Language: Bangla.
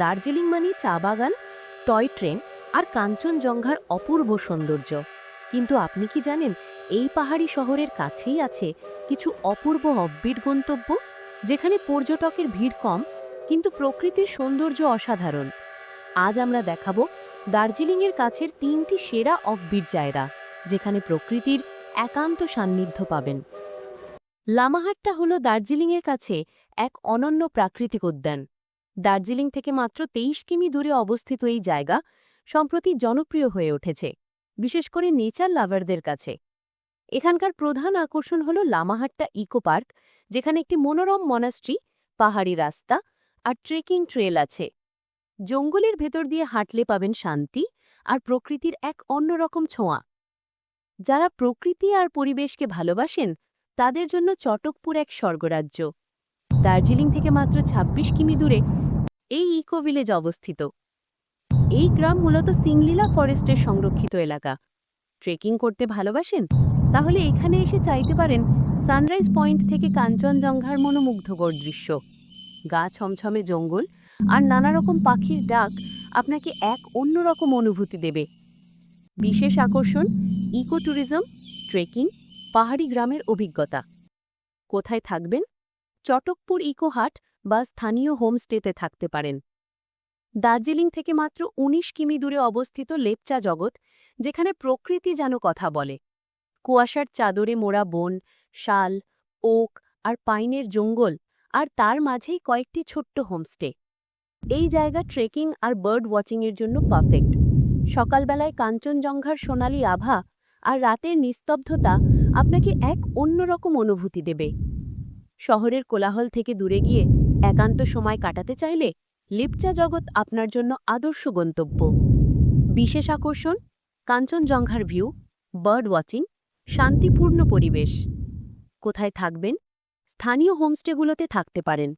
দার্জিলিং মানে চা বাগান, টয় ট্রেন আর কাঞ্চনজঙ্ঘার অপূর্ব সৌন্দর্য। কিন্তু আপনি কি জানেন, এই পাহাড়ি শহরের কাছেই আছে কিছু অপূর্ব অফবিট গন্তব্য? যেখানে পর্যটকের ভিড় কম, কিন্তু প্রকৃতির সৌন্দর্য অসাধারণ। আজ আমরা দেখাবো দার্জিলিংয়ের কাছের তিনটি সেরা অফবিট জায়গা, যেখানে প্রকৃতির একান্ত সান্নিধ্য পাবেন। লামাহাট্টা হল দার্জিলিংয়ের কাছে এক অনন্য প্রাকৃতিক উদ্যান। দার্জিলিং থেকে মাত্র তেইশ কিমি দূরে অবস্থিত এই জায়গা সম্প্রতি জনপ্রিয় হয়ে উঠেছে, বিশেষ করে নেচার লাভারদের কাছে। এখানকার প্রধান আকর্ষণ হল লামাহাট্টা ইকো পার্ক, যেখানে একটি মনোরম মনাস্ট্রি, পাহাড়ি রাস্তা আর ট্রেকিং ট্রেল আছে। জঙ্গলের ভেতর দিয়ে হাঁটলে পাবেন শান্তি আর প্রকৃতির এক অন্যরকম ছোঁয়া। যারা প্রকৃতি আর পরিবেশকে ভালোবাসেন, তাদের জন্য চটকপুর এক স্বর্গরাজ্য। দার্জিলিং থেকে মাত্র ২৬ কিমি দূরে এই ইকো ভিলেজ অবস্থিত। এই গ্রাম মূলত সিংলিলা ফরেস্টের সংরক্ষিত এলাকা। ট্রেকিং করতে ভালোবাসেন? তাহলে এখানে এসে চাইতে পারেন সানরাইজ পয়েন্ট থেকে কাঞ্চনজঙ্ঘার মনোমুগ্ধকর দৃশ্য। গা ছমছমে জঙ্গল আর নানা রকম পাখির ডাক আপনাকে এক অন্যরকম অনুভূতি দেবে। বিশেষ আকর্ষণ ইকো ট্যুরিজম, ট্রেকিং, পাহাড়ি গ্রামের অভিজ্ঞতা। কোথায় থাকবেন? চটকপুর ইকোহাট বা স্থানীয় হোমস্টেতে থাকতে পারেন। দার্জিলিং থেকে মাত্র ১৯ কিমি দূরে অবস্থিত লেপচা জগৎ, যেখানে প্রকৃতি যেন কথা বলে। কুয়াশার চাদরে মোড়া বন, শাল, ওক আর পাইনের জঙ্গল আর তার মাঝেই কয়েকটি ছোট্ট হোমস্টে। এই জায়গা ট্রেকিং আর বার্ড ওয়াচিংয়ের জন্য পারফেক্ট। সকালবেলায় কাঞ্চনজঙ্ঘার সোনালি আভা আর রাতের নিস্তব্ধতা আপনাকে এক অন্যরকম অনুভূতি দেবে। শহরের কোলাহল থেকে দূরে গিয়ে একান্ত সময় কাটাতে চাইলে লিপচা জগৎ আপনার জন্য আদর্শ গন্তব্য। বিশেষ আকর্ষণ, কাঞ্চনজঙ্ঘার ভিউ, বার্ড ওয়াচিং, শান্তিপূর্ণ পরিবেশ। কোথায় থাকবেন? স্থানীয় হোমস্টেগুলোতে থাকতে পারেন।